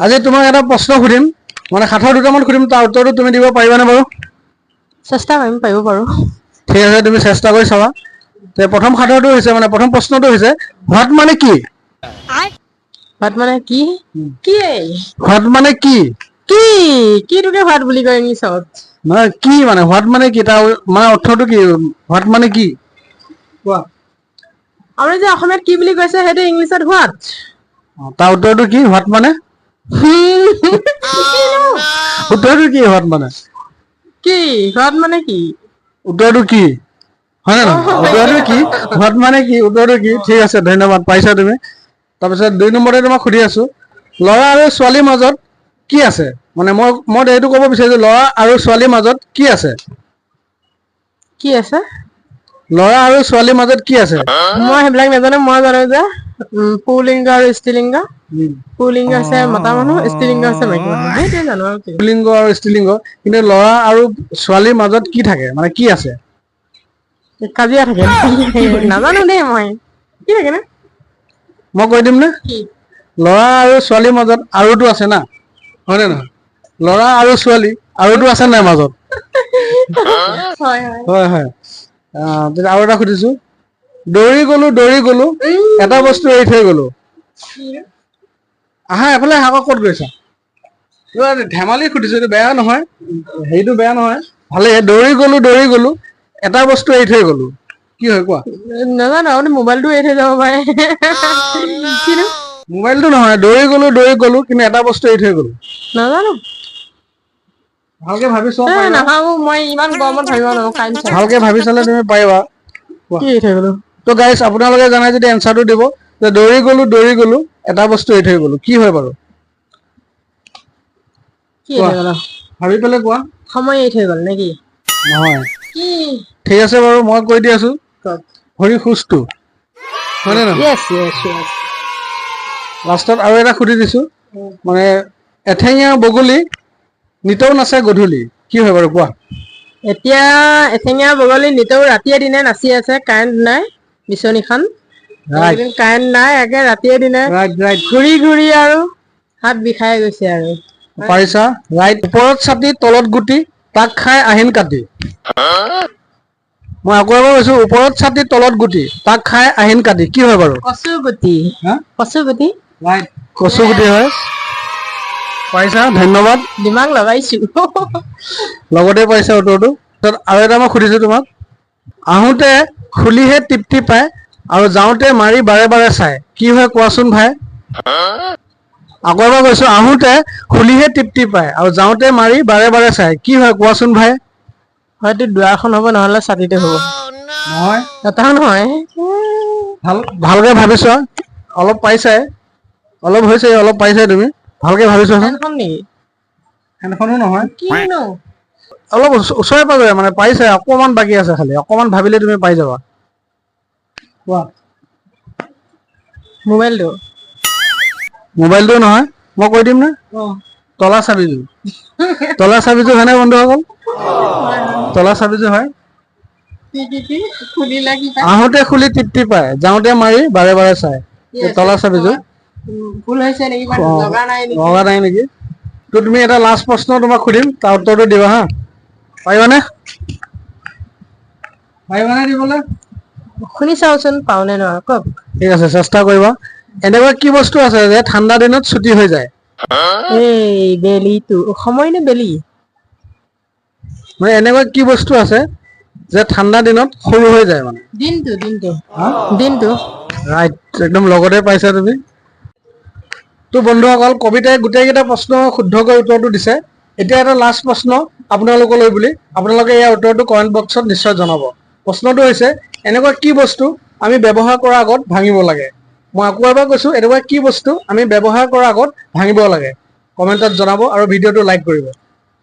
আজি তোমাক এটা প্ৰশ্ন সুধিম। মানে সাঁথৰ দুটামান সুধিম তাৰ উত্তৰটো তুমি দিব পাৰিবানে বাৰু? চেষ্টা কৰিম পাৰিব পাৰো। ঠিক আছে তুমি চেষ্টা কৰি চাবা। তে প্ৰথম সাঁথৰটো হৈছে মানে প্ৰথম প্ৰশ্নটো হৈছে হোৱাট মানে কি? ভাত মানে কি? কি হোৱাট মানে কি? কি? কিটোকে ভাত বুলি কয় ইংলিছত মানে কি মানে হোৱাট মানে কি? তাৰ মানে অৰ্থটো কি? হোৱাট মানে কি? কোৱা। আপুনি যে অসমীয়াত কি বুলি কৈছে সেইটো ইংলিছত হোৱাট অ, তাৰ উত্তৰটো কি? হোৱাট মানে? কি হোৱাট মানে? কি? মানে কি? উত্তৰটো কি? হয় নে নহয়? উত্তৰটো কি? হোৱাট মানে কি? উত্তৰটো কি? ঠিক আছে ধন্যবাদ পাইছা তুমি। তাৰপিছত দুই নম্বৰতে তোমাক সুধি আছো ল'ৰা আৰু ছোৱালীৰ মাজত কি আছে? মানে মই মই এইটো ক'ব বিচাৰিছো ল'ৰা আৰু ছোৱালীৰ মাজত কি আছে? কি আছে? ল'ৰা আৰু ছোৱালীৰ মাজত কি আছে? মই সেইবিলাক নাজানো মই জানো যে। পুলিংগ আৰু স্ত্ৰীলিংগ পুলিংগ হৈছে মতা মানুহ স্ত্ৰীলিংগ হৈছে মাইকী মানুহ। সেইটোৱে জানো আৰু পুলিংগ আৰু স্ত্ৰীলিংগ কিন্তু ল'ৰা আৰু ছোৱালীৰ মাজত কি থাকে? মানে কি আছে? কাজিয়া থাকে। নাজানো দেই মই। কি থাকে নে? মই কৈ দিম নে? ল'ৰা আৰু ছোৱালীৰ মাজত আৰুটো আছে না? হয়নে নহয়? ল'ৰা আৰু ছোৱালী আৰুটো আছে নাই মাজত? হয় হয়। হয় হয়। আৰু এটা সুধিছো। দৌৰি গলো দৌৰি গলো। এটা বস্তু এৰি থৈ গলো। আহা এফালে আকৌ ক'ত গৈছা? ধেমালি সুধিছো এইটো বেয়া নহয়। হেৰিটো বেয়া নহয়। ভালেই দৌৰি গলো দৌৰি গলো। এটা বস্তু এৰি থৈ গলো। কি হয় কোৱা? নাজানো আপুনি মোবাইলটো এৰি থৈ যাব পাৰে। মোবাইলটো নহয় দৌৰি গলো দৌৰি গলো কিন্তু এটা বস্তু এৰি থৈ গলো। নাজানো। ভালকে ভাবি চোৱা নাভাবো মই ইমান গৰমত ভাবিব নোৱাৰো ভালকে ভাবি চালে তুমি পাৰিবা। কি এৰি থৈ গলো? তো গাইজ আপোনালোকে জানাই যদি এনচাৰটো দিব যে দৌৰি গলো দৌৰি গলো এটা বস্তু এৰি থৈ গলো কি হয় বাৰু? ভাবি পেলাই কোৱা। সময় এৰি থৈ গল নেকি? নহয়। ঠিক আছে বাৰু মই কৈ দি আছো। ভৰি খোজটো হয়নে নহয়? লাষ্টত আৰু এটা সুধি দিছো। মানে এঠেঙীয়া বগলী নিতৌ নাচে গধূলি। কি হয় বাৰু কোৱা? এতিয়া এঠেঙীয়া বগলী নিতৌ ৰাতিয়ে দিনে নাচি আছে কাৰেণ্ট নাই। বিচনীখন কাৰেণ্ট নাই একে ৰাতিয়ে দিনে। ঘূৰি ঘূৰি আৰু। হাত বিষাই গৈছে আৰু। পাৰিছা? ৰাইট ওপৰত ছাতি তলত গুটি তাক খাই আহিন কাটি। মই আকৌ এবাৰ কৈছো ওপৰত ছাতি তলত গুটি তাক খাই আহিন কাটি। কি হয় বাৰু? কচু গুটি। কচু গুটি? ৰাইট কচু গুটি হয়। পাৰিছা? ধন্যবাদ। দিমাগ লগাইছো। লগতে পাইছা উত্তৰটো আৰু এটা মই সুধিছো তোমাক। আহোঁতে খুলিহে তৃপ্তি পায় আৰু যাওঁতে মাৰি বাৰে বাৰে চায় কি হয় কোৱাচোন ভাই? আকৌ এবাৰ কৈছো আহোঁতে খুলিহে তৃপ্তি পায় আৰু যাওঁতে মাৰি বাৰে বাৰে চায় কি হয় কোৱাচোন ভাই? হয়তো দুৱাৰখন হ'ব নহ'লে ছাতিটো হ'ব। নহয় এটাও নহয়। ভালো ভালকে ভাবিছোৱা অলপ পাইছাই। অলপ হৈছে অলপ পাইছাই তুমি। ভালকে ভাবিছোৱাচোন ফেনখন নেকি? ফেনখনো নহয়। কিনো? অলপ ওচৰে পাজৰে মানে পাইছাই অকমান বাকী আছে খালি। অকমান ভাবিলে তুমি পাই যাবা। কোৱা মোবাইলটো? মোবাইলটো নহয় মই কৈ দিম নে? তলা চাবিযোৰ। তলা চাবিযোৰ হয়নে বন্ধুসকল তলা চাবিযোৰ হয়। আহোঁতে খুলি তৃপ্তি পায় যাওঁতে মাৰি বাৰে বাৰে চায়। এই তলা চাবিযোৰ। লগা নাই নেকি? তো তুমি এটা লাষ্ট প্ৰশ্ন তোমাক সুধিম তাৰ উত্তৰটো দিবা হা। পাৰিবানে? পাৰিবানে দিবলৈ? শুনি চাওচোন পাওনে নোৱাৰো কওক। ঠিক আছে চেষ্টা কৰিবা। এনেকুৱা কি বস্তু আছে যে ঠাণ্ডা দিনত ছুটি হৈ যায়? এই বেলিটো। সময় নে বেলি? মানে এনেকুৱা কি বস্তু আছে যে ঠাণ্ডা দিনত সৰু হৈ যায় মানে? দিনটো দিনটো। দিনটো। ৰাইট একদম লগতে পাইছা তুমি। তো বন্ধুসকল কবিতাই গোটেইকেইটা প্ৰশ্ন শুদ্ধকৈ উত্তৰটো দিছে। এতিয়া এটা লাষ্ট প্ৰশ্ন আপোনালোকলৈ বুলি। আপোনালোকে ইয়াৰ উত্তৰটো কমেণ্ট বক্সত নিশ্চয় জনাব। প্ৰশ্নটো হৈছে, এনেকুৱা কি বস্তু আমি ব্যৱহাৰ কৰাৰ আগত ভাঙিব লাগে? মই আকৌ এবাৰ কৈছোঁ, এনেকুৱা কি বস্তু আমি ব্যৱহাৰ কৰাৰ আগত ভাঙিব লাগে? কমেণ্টত জনাব আৰু ভিডিঅ'টো লাইক কৰিব।